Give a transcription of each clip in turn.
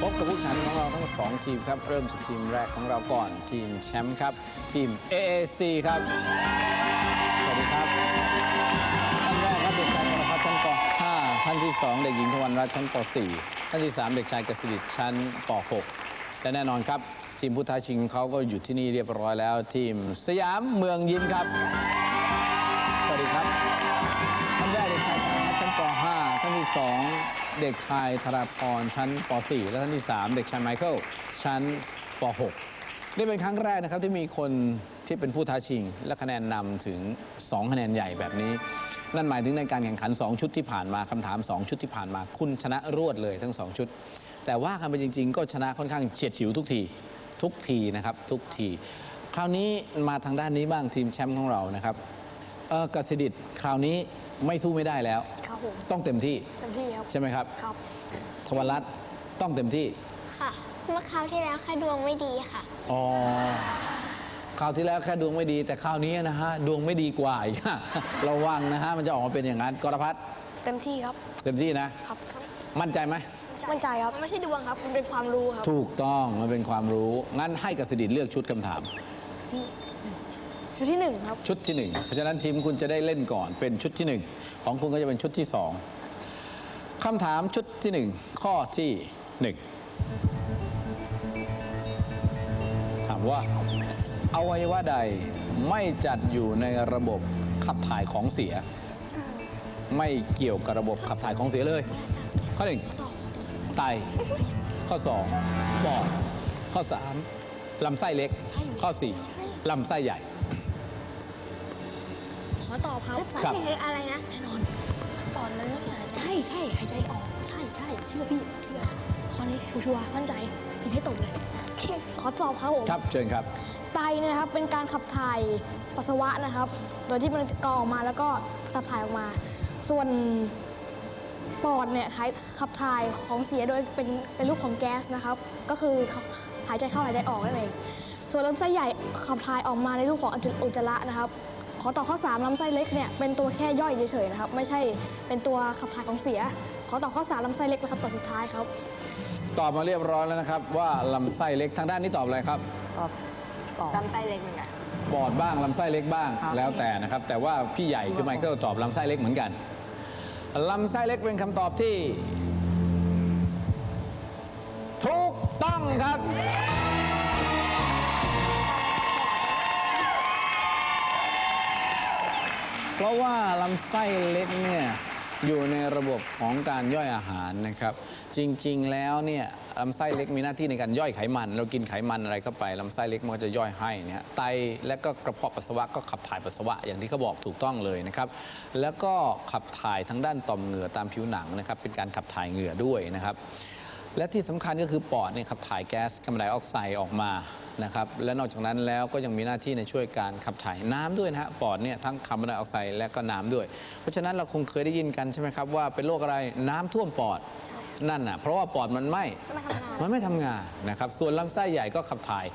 พบกับผู้แข่งของเราทั้งสองทีมครับ เริ่มจากทีมแรกของเราก่อน ทีมแชมป์ครับ ทีม AAC ครับ สวัสดีครับท่านแรกครับเด็กชายปรพัฒน์ชั้นป .5 ท่านที่ 2 เด็กหญิงทวันรัตน์ชั้นป .4 ท่านที่ 3 เด็กชายกสิดิชั้นป .6 และแน่นอนครับ ทีมผู้ท้าชิงเขาก็อยู่ที่นี่เรียบร้อยแล้ว ทีมสยามเมืองยิ้มครับ สวัสดีครับ ท่านแรกเด็กชายสารพัฒน์ชั้นป .5 ท่านที่ 2 เด็กชายธราธรชั้นป .4 และท่านที่ 3 เด็กชายไมเคิลชั้นป .6 นี่เป็นครั้งแรกนะครับที่มีคนที่เป็นผู้ท้าชิง และคะแนนนำถึง 2 คะแนนใหญ่แบบนี้ นั่นหมายถึงในการแข่งขัน 2 ชุดที่ผ่านมาคำถาม 2 ชุดที่ผ่านมา คุณชนะรวดเลยทั้ง 2 ชุด แต่ว่ากันไปจริง ๆ ก็ชนะค่อนข้างเฉียดฉิวทุกทีทุกทีนะครับทุกที คราวนี้มาทางด้านนี้บ้างทีมแชมป์ของเรานะครับ เออกสิดิตคราวนี้ไม่สู้ไม่ได้แล้ว ครับผมต้องเต็มที่เต็มที่ครับ ใช่ไหมครับ ครับ ทวรัตน์ต้องเต็มที่ ค่ะ เมื่อคราวที่แล้วแค่ดวงไม่ดีค่ะ อ๋อ คราวที่แล้วแค่ดวงไม่ดี แต่คราวนี้นะฮะ ดวงไม่ดีกว่าอีก ระวังนะฮะ มันจะออกมาเป็นอย่างนั้นกรพัฒน์เต็มที่ครับ เต็มที่นะ ครับ มั่นใจไหม มั่นใจครับ มันไม่ใช่ดวงครับ มันเป็นความรู้ครับ ถูกต้องมันเป็นความรู้ งั้นให้กสิดิตเลือกชุดคำถาม ชุดที่หนึ่งครับ ชุดที่หนึ่งเพราะฉะนั้นทีมคุณจะได้เล่นก่อนเป็นชุดที่หนึ่งของคุณก็จะเป็นชุดที่สองคำถามชุดที่หนึ่งข้อที่หนึ่งถามว่าอวัยวะใดไม่จัดอยู่ในระบบขับถ่ายของเสีย ไม่เกี่ยวกับระบบขับถ่ายของเสียเลย ข้อหนึ่งไตข้อสองปอดข้อสามลำไส้เล็ก ข้อสี่ลำไส้ใหญ่ อตอบครับครับนี่คืออะไรนะแน่นอนตอนนั้นใช่ใช่หายใจออกใช่ใช่เชื่อพี่เชื่อข้อนี้ชัวร์ๆมั่นใจผิดให้ตกเลยขอตอบครับผมครับเชิญครับ ไตเนี่ยนะครับเป็นการขับถ่ายปัสสาวะนะครับ โดยที่มันกรองออกมาแล้วก็ขับถ่ายออกมา ส่วนปอดเนี่ยถ่ายขับถ่ายของเสียโดยเป็นเป็นรูปของแก๊สนะครับ ก็คือหายใจเข้าหายใจออกนั่นเองส่วนลำไส้ใหญ่ขับถ่ายออกมาในรูปของอุจจาระนะครับ ขอตอบข้อ 3ลำไส้เล็กเนี่ยเป็นตัวแค่ย่อยเฉยๆนะครับ ไม่ใช่เป็นตัวขับถ่ายของเสีย ขอตอบข้อ 3ลำไส้เล็กนะครับตัวสุดท้ายครับ ตอบมาเรียบร้อยแล้วนะครับ ว่าลำไส้เล็กทางด้านนี้ตอบอะไรครับ ตอบตอบลำไส้เล็กเหมือนกัน ปอดบ้างลำไส้เล็กบ้างครับ แล้วแต่นะครับ แต่ว่าพี่ใหญ่คือไมเคิลตอบลำไส้เล็กเหมือนกันลำไส้เล็กเป็นคำตอบที่ ถูกต้องครับ เพราะว่าลำไส้เล็กเนี่ยอยู่ในระบบของการย่อยอาหารนะครับ จริงๆแล้วเนี่ยลำไส้เล็กมีหน้าที่ในการย่อยไขมัน เรากินไขมันอะไรเข้าไปลำไส้เล็กมันก็จะย่อยให้นะฮะไตและก็กระเพาะปัสสาวะก็ขับถ่ายปัสสาวะอย่างที่เขาบอกถูกต้องเลยนะครับ แล้วก็ขับถ่ายทางด้านต่อมเหงื่อตามผิวหนังนะครับเป็นการขับถ่ายเหงื่อด้วยนะครับ และที่สำคัญก็คือปอดเนี่ยขับถ่ายแก๊สคาร์บอนไดออกไซด์ออกมานะครับและนอกจากนั้นแล้วก็ยังมีหน้าที่ในช่วยการขับถ่ายน้ำด้วยนะฮะปอดเนี่ยทั้งคาร์บอนไดออกไซด์และก็น้ำด้วย เพราะฉะนั้นเราคงเคยได้ยินกันใช่ไหมครับว่าเป็นโรคอะไรน้ำท่วมปอดนั่นน่ะเพราะว่าปอดมันไม่มันไม่ทำงานนะครับส่วนลำไส้ใหญ่ก็ขับถ่าย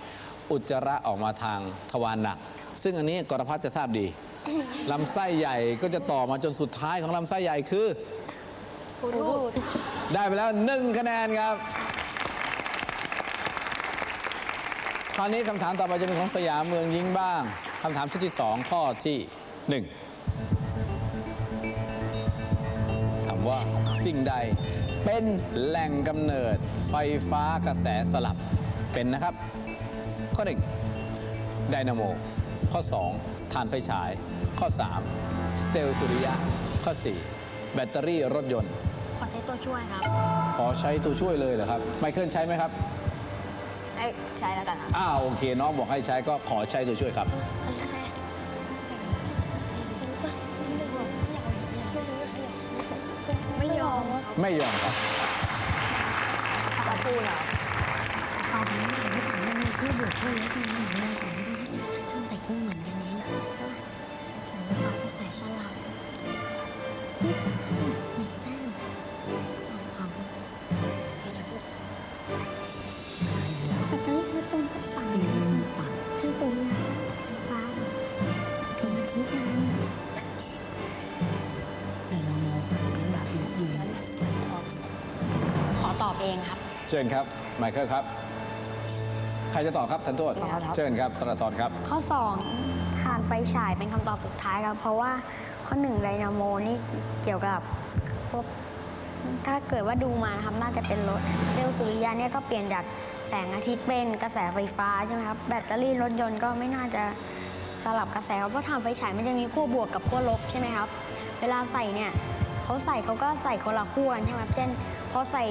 อุจจาระออกมาทางทวารหนัก ซึ่งอันนี้กรพัฒน์จะทราบดีลำไส้ใหญ่ก็จะต่อมาจนสุดท้ายของลำไส้ใหญ่คือ ได้ไปแล้วหนึ่งคะแนนครับ คราวนี้คำถามต่อไปจะเป็นของสยามเมืองยิงบ้างคำถามชุดที่สองข้อที่หนึ่งถามว่าสิ่งใดเป็นแหล่งกำเนิดไฟฟ้ากระแสสลับเป็นนะครับ ข้อหนึ่งไดนาโม ข้อ 2ถ่านไฟฉาย ข้อ 3 เซลล์สุริยะ ข้อ 4 แบตเตอรี่รถยนต์ ขอใช้ตัวช่วยครับ ขอใช้ตัวช่วยเลยเหรอครับ ไมเคิลใช้ไหมครับ ให้ใช้แล้วกันครับอ้าวโอเค น้องบอกให้ใช้ก็ขอใช้ตัวช่วยครับ ไม่ยอมครับไม่ยอมครับตะปูเหรอเอาไปไม่ไม่ถามมันมีผู้บวกผู้แล้วที่มันเหมือนกันของ เป็นแบบยืนขอตอบเองครับเชิญครับ ไมเคิลครับ ใครจะตอบครับทันโทษต่อครับ เชิญครับตระตอนครับ ข้อ2ถ่านไฟฉายเป็นคำตอบสุดท้ายครับ เพราะว่าข้อหนึ่งไดนาโมนี่เกี่ยวกับพวกถ้าเกิดว่าดูมานะครับน่าจะเป็นรถเซลล์สุริยะเนี่ยก็เปลี่ยนจากแสงอาทิตย์เป็นกระแสไฟฟ้าใช่ไหมครับแบตเตอรี่รถยนต์ก็ไม่น่าจะสลับกระแสครับเพราะถ่านไฟฉายมันจะมีขั้วบวกกับขั้วลบใช่ไหมครับ เวลาใส่เนี่ยเขาใส่เขาก็ใส่คนละขั้วกันใช่ไหมครับเช่นพอใส่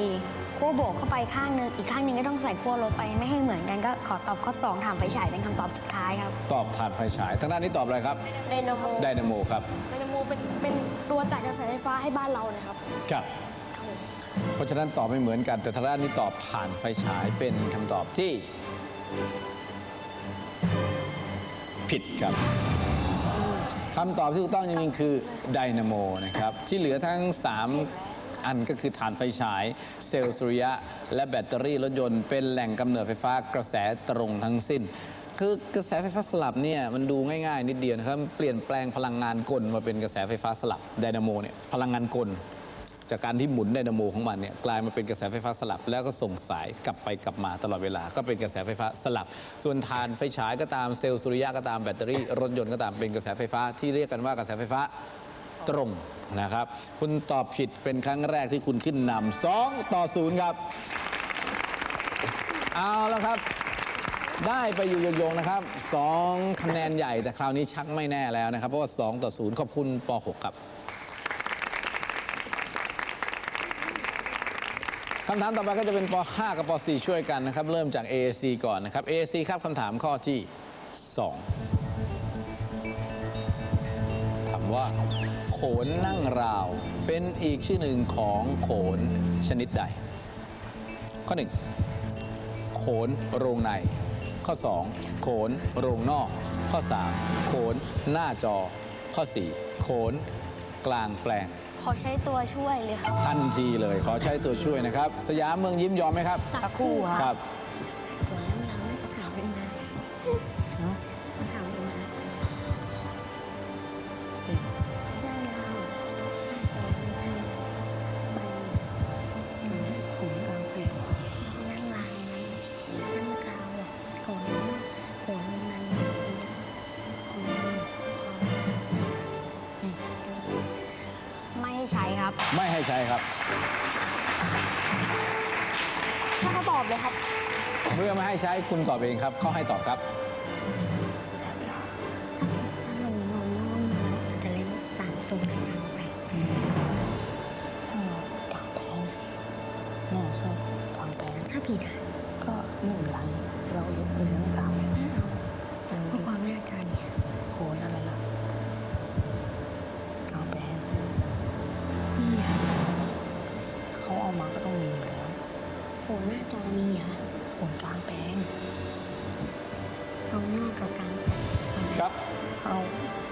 ขั้วบวกเข้าไปข้างนึงอีกข้างหนึงก็ต้องใส่ขั้วลบไปไม่ให้เหมือนกันก็ขอตอบข้อสองถ่านไฟฉายเป็นคำตอบสุดท้ายครับตอบถ่านไฟฉายทางด้านนี้ตอบอะไรครับไดนาโมไดนาโมครับไดนาโมเป็นเป็นตัวจ่ายกระแสไฟฟ้าให้บ้านเรานะครับครับ ครับผมเพราะฉะนั้นตอบไม่เหมือนกัน แต่ทางด้านนี้ตอบถ่านไฟฉายเป็นคำตอบที่ ผิดครับคำตอบที่ถูกต้องจริงๆคือไดนาโมนะครับ ที่เหลือทั้ง 3 อันก็คือฐานไฟฉาย เซลล์สุริยะ และแบตเตอรี่รถยนต์เป็นแหล่งกำเนิดไฟฟ้ากระแสตรงทั้งสิ้น คือกระแสไฟฟ้าสลับเนี่ยมันดูง่ายๆ นิดเดียวนะครับเปลี่ยนแปลงพลังงานกลมาเป็นกระแสไฟฟ้าสลับไดนาโมเนี่ยพลังงานกลจากการที่หมุนไดนาโมของมันเนี่ยกลายมาเป็นกระแสไฟฟ้าสลับ แล้วก็ส่งสายกลับไปกลับมาตลอดเวลา ก็เป็นกระแสไฟฟ้าสลับ ส่วนฐานไฟฉายก็ตามเซลล์สุริยะก็ตามแบตเตอรี่รถยนต์ก็ตามเป็นกระแสไฟฟ้าที่เรียกกันว่ากระแสไฟฟ้า ตรงนะครับ คุณตอบผิดเป็นครั้งแรกที่คุณขึ้นนำสองต่อศูนย์ครับ เอาแล้วครับ ได้ไปอยู่โยงๆนะครับสองคะแนนใหญ่แต่คราวนี้ชักไม่แน่แล้วนะครับ เพราะว่า2ต่อ0ขอบคุณป .6 ครับคำถามต่อไปก็จะเป็นป .5 กับป .4 ช่วยกันนะครับ เริ่มจาก AAC ก่อนนะครับ AAC ครับคำถามข้อที่ 2 ถามว่า นนั่งราว เป็นอีกชื่อหนึ่งของโขนชนิดใด ข้อ 1 โขนโรงใน ข้อ 2 โขนโรงนอก ข้อ 3 โขนหน้าจอ ข้อ 4 โขนกลางแปลง ขอใช้ตัวช่วยเลยครับทันทีเลยขอใช้ตัวช่วยนะครับ สยามเมืองยิ้มยอมไหมครับ สักครู่ครับครับ ไม่ให้ใช้ครับ ถ้าเขาตอบเลยครับ เมื่อไม่ให้ใช้คุณตอบเองครับ เขาให้ตอบครับ กกับกลางครับ เอา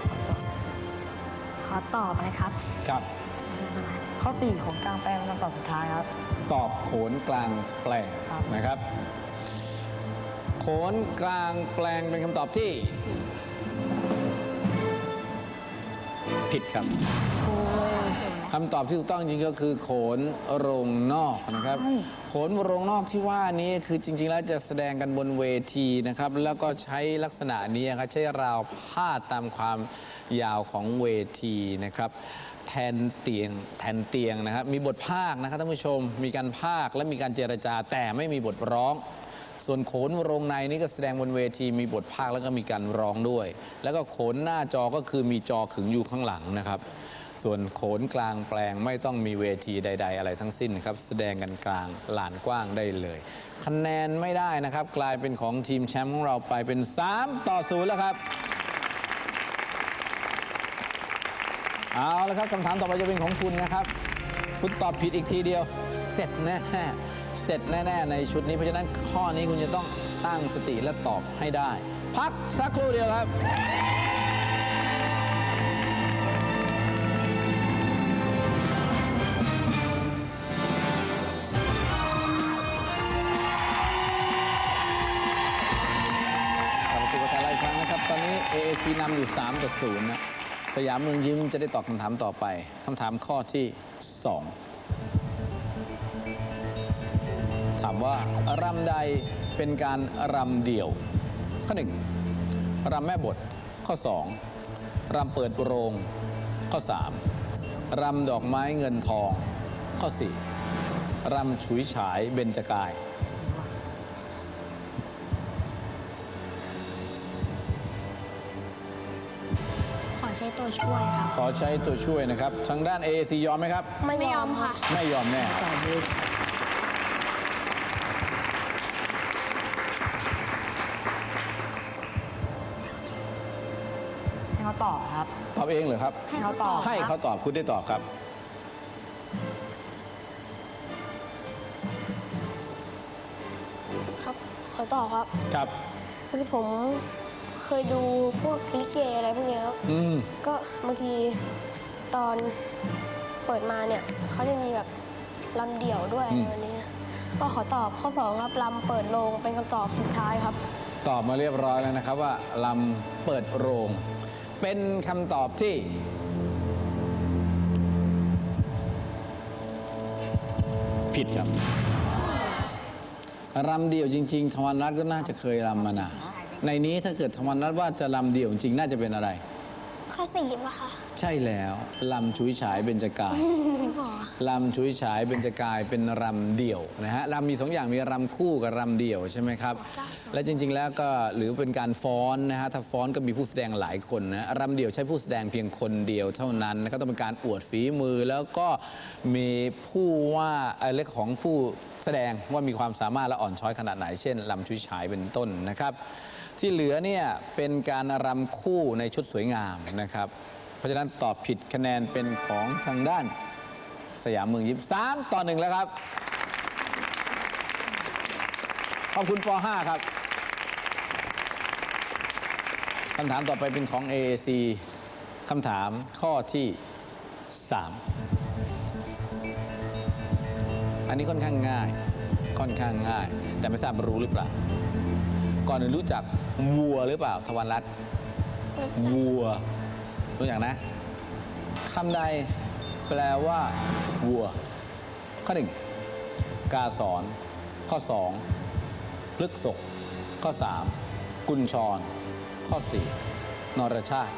เอาต่อขอตอบเลยครับ ครับ ข้อสี่ของกลางแปลงเป็นคำตอบสุดท้ายครับ ตอบโขนกลางแปลงครับ นะครับ โขนกลางแปลงเป็นคำตอบที่ ผิดครับคำตอบที่ถูกต้องจริงๆก็คือโขนโรงนอกนะครับโขนโรงนอกที่ว่านี้คือจริง ๆ แล้วจะแสดงกันบนเวทีนะครับ แล้วก็ใช้ลักษณะนี้ครับใช้ราวผ้าตามความยาวของเวทีนะครับ แทนเตียงแทนเตียงนะครับ มีบทภาคนะครับท่านผู้ชม มีการภาคและมีการเจรจา แต่ไม่มีบทร้องส่วนโขนโรงในนี่ก็แสดงบนเวทีมีบทภาคแล้วก็มีการร้องด้วย แล้วก็โขนหน้าจอก็คือมีจอขึงอยู่ข้างหลังนะครับ ส่วนโขนกลางแปลงไม่ต้องมีเวทีใด ๆ อะไรทั้งสิ้นครับ แสดงกันกลางลานกว้างได้เลย คะแนนไม่ได้นะครับ กลายเป็นของทีมแชมป์ของเราไปเป็น 3 ต่อ0แล้วครับ เอาละครับคำถามต่อไปจะเป็นของคุณนะครับ คุณตอบผิดอีกทีเดียว เสร็จแน่เสร็จแน่ๆในชุดนี้เพราะฉะนั้นข้อนี้คุณจะต้องตั้งสติและตอบให้ได้ พักสักครู่เดียวครับกลับ นี้ AAC นำอยู่ 3 ต่อ 0 นะ สยามเมืองยิ้มจะได้ตอบคำถามต่อไปคำถามข้อที่ 2 ถามามว่ารำใดเป็นการรำเดี่ยว ข้อหนึ่งรำแม่บท ข้อ 2รำเปิดโรง ข้อ 3รำดอกไม้เงินทอง ข้อ 4รำฉุยฉายเบญจกาย ตัวช่วยครับขอใช้ตัวช่วยนะครับ ทางด้าน AAC ยอมไหมครับ ไม่ยอมค่ะ ไม่ยอมแน่ตอบเลยให้เขาตอบครับ ตอบเองเหรอครับ ให้เขาตอบให้เขาตอบคุณได้ตอบครับ ครับ ขอตอบครับ ครับ คือผม เคยดูพวกลิเกอะไรพวกเนี้ยครับ อืม ก็บางทีตอนเปิดมาเนี่ยเขาจะมีแบบลำเดี่ยวด้วยอือะไรมแบบนี้ก็ขอตอบข้อสองครับลำเปิดโรงเป็นคำตอบสุดท้ายครับ ตอบมาเรียบร้อยแล้วนะครับว่าลำเปิดโรง เป็นคำตอบที่ ผิดครับรำเดี่ยวจริง ๆ ธวรรณรัตน์ก็น่าจะเคยรำมานะ ในนี้ถ้าเกิดธวรรณรัตน์ว่าจะรำเดี่ยวจริงน่าจะเป็นอะไร ข้อสี่ป่ะคะใช่แล้วลำชุยฉายเบญจกายลำชุยฉายเบญจกายเป็นรำเดี่ยวนะฮะรำมีสองอย่างมีรำคู่กับรำเดี่ยวใช่ไหมครับ และจริง ๆ แล้วก็หรือเป็นการฟ้อนนะฮะถ้าฟ้อนก็มีผู้แสดงหลายคนนะรำเดี่ยวใช้ผู้แสดงเพียงคนเดียวเท่านั้นนะก็ต้องเป็นการอวดฝีมือแล้วก็มีผู้ว่าเอ่อเรื่องของผู้แสดงว่ามีความสามารถและอ่อนช้อยขนาดไหน เช่นลำชุยฉายเป็นต้นนะครับ ที่เหลือเนี่ยเป็นการรำคู่ในชุดสวยงามนะครับ เพราะฉะนั้นตอบผิดคะแนนเป็นของทางด้านสยามเมืองยิบสามต่อหนึ่งแล้วครับ ขอบคุณป .5 ครับคำถามต่อไปเป็นของ AAC คำถามข้อที่ 3 อันนี้ค่อนข้างง่าย ค่อนข้างง่าย แต่ไม่ทราบรู้หรือเปล่า ก่อนอื่นรู้จัก วัวหรือเปล่าทวันรัตน์วัวรู้จักนะคำใดแปลว่าวัว ข้อหนึ่งกาสอนข้อสองพฤกษกข้อสามกุญชร ข้อสี่นรชาติ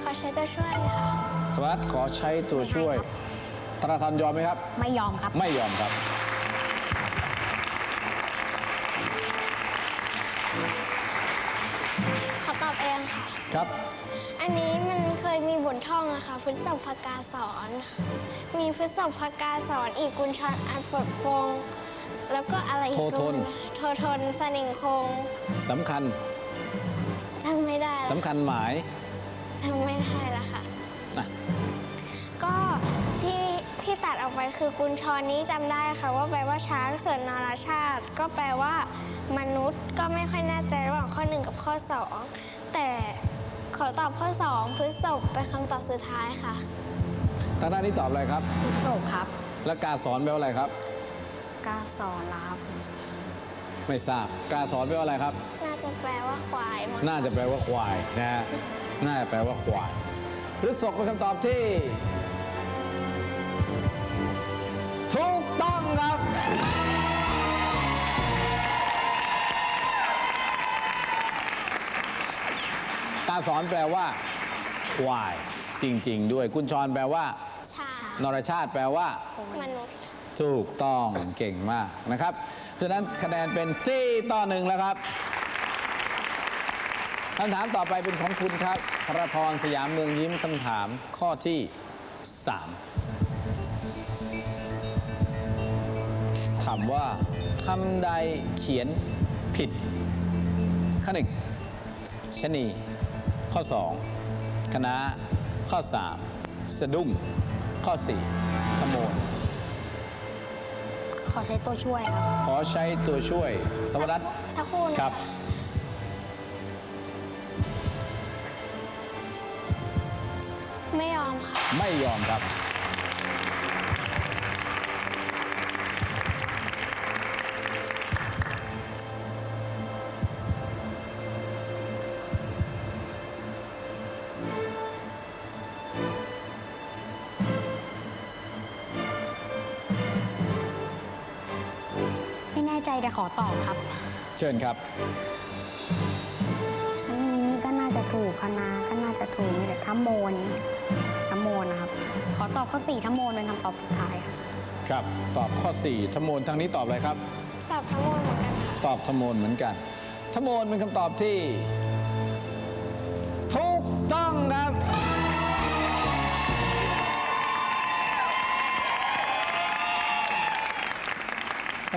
ขอใช้ตัวช่วยค่ะสวัสดิ์ขอใช้ตัวช่วย ธนาธรยอมไหมครับ ไม่ยอมครับ ไม่ยอมครับ ขอตอบเองค่ะ ครับ อันนี้มันเคยมีบทท่องอะค่ะพฤษภกาสอน มีพฤษภกาสอนอีกกุญชรอันปลดโปรงแล้วก็อะไรอีกโททน โททนสนิงคงสำคัญจำไม่ได้แล้วสำคัญหมายจำไม่ได้แล้วค่ะอะก็ที่ที่ตัดออก ไปคือกุญชรนี้จำได้ค่ะว่าแปลว่าช้างส่วนนรชาติ ก็แปลว่ามนุษย์ก็ไม่ค่อยแน่ใจระหว่างข้อหนึ่งกับข้อสองแต่ขอตอบข้อสองพฤษภเป็นคำตอบสุดท้ายค่ะทางด้านนี้ตอบอะไรครับพฤกษกครับ และกาสอนแปลว่าอะไรครับ กาสอนลาครับไม่ทราบกาสอนแปลว่าอะไรครับ น่าจะแปลว่าควายมั้งน่าจะแปลว่าควายนะฮะน่าจะแปลว่าควายพฤกษกเป็นคำตอบที่ สอนแปลว่าควาย จริง ๆ ด้วย กุญชรแปลว่า ชานรชาติแปลว่า มนุษย์ ถูกต้องเก่งมากนะครับฉะนั้นคะแนนเป็น 4 ต่อ1แล้วครับคำถามต่อไปเป็นของคุณครับพระทรสยามเมืองยิ้มคำถามข้อที่ 3 ถามว่าคำใดเขียนผิดข้อหนึ่งชะนี ข้อ 2 คณะ ข้อ 3 สะดุ้ง ข้อ 4ขโมยขอใช้ตัวช่วยครับขอใช้ตัวช่วยสวรัตน์สักครู่นะครับ ไม่ยอมค่ะ ไม่ยอมครับ ใจแต่ขอตอบครับ เชิญครับชะนีนี่ก็น่าจะถูกคณะก็น่าจะถูกนี่แหละทั้โมนทั้โมนนะครับ ขอตอบข้อสี่ทั้โมนเป็นคำตอบสุดท้ายค่ะครับ ตอบข้อ4ทมนทางนี้ตอบอะไรครับ ตอบทั้งหมดเหมือนกันค่ะตอบทมนเหมือนกันทมนเป็นคำตอบที่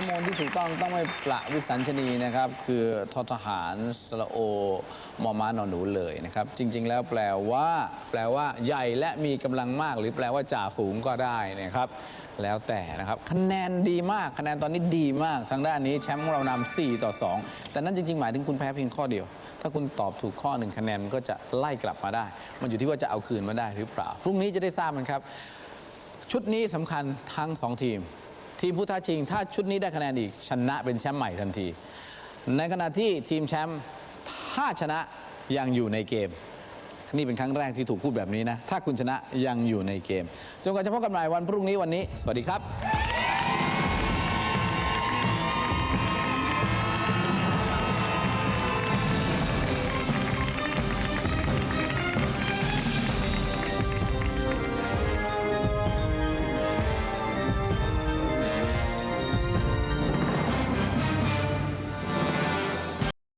ทมนที่ถูกต้องต้องไม่ประวิสัญชนีนะครับ คือททหารสระโอมอม้านอนหนูเลยนะครับ จริง ๆ แล้วแปลว่า แปลว่า ใหญ่และมีกำลังมาก หรือแปลว่าจ่าฝูงก็ได้นะครับ แล้วแต่นะครับ คะแนนดีมากคะแนนตอนนี้ดีมากทางด้านนี้แชมป์เรานำ4ต่อ 2 แต่นั่นจริง ๆ หมายถึงคุณแพ้เพียงข้อเดียว ถ้าคุณตอบถูกข้อหนึ่งคะแนนมันก็จะไล่กลับมาได้ มันอยู่ที่ว่าจะเอาคืนมาได้หรือเปล่าพรุ่งนี้จะได้ทราบมันครับชุดนี้สำคัญทั้งสองทีม ทีมผู้ท้าชิง ถ้าชุดนี้ได้คะแนนอีก ชนะเป็นแชมป์ใหม่ทันที ในขณะที่ทีมแชมป์ถ้าชนะยังอยู่ในเกม นี่เป็นครั้งแรกที่ถูกพูดแบบนี้นะ ถ้าคุณชนะยังอยู่ในเกม จนกว่าจะพบกันใหม่วันพรุ่งนี้วันนี้ สวัสดีครับ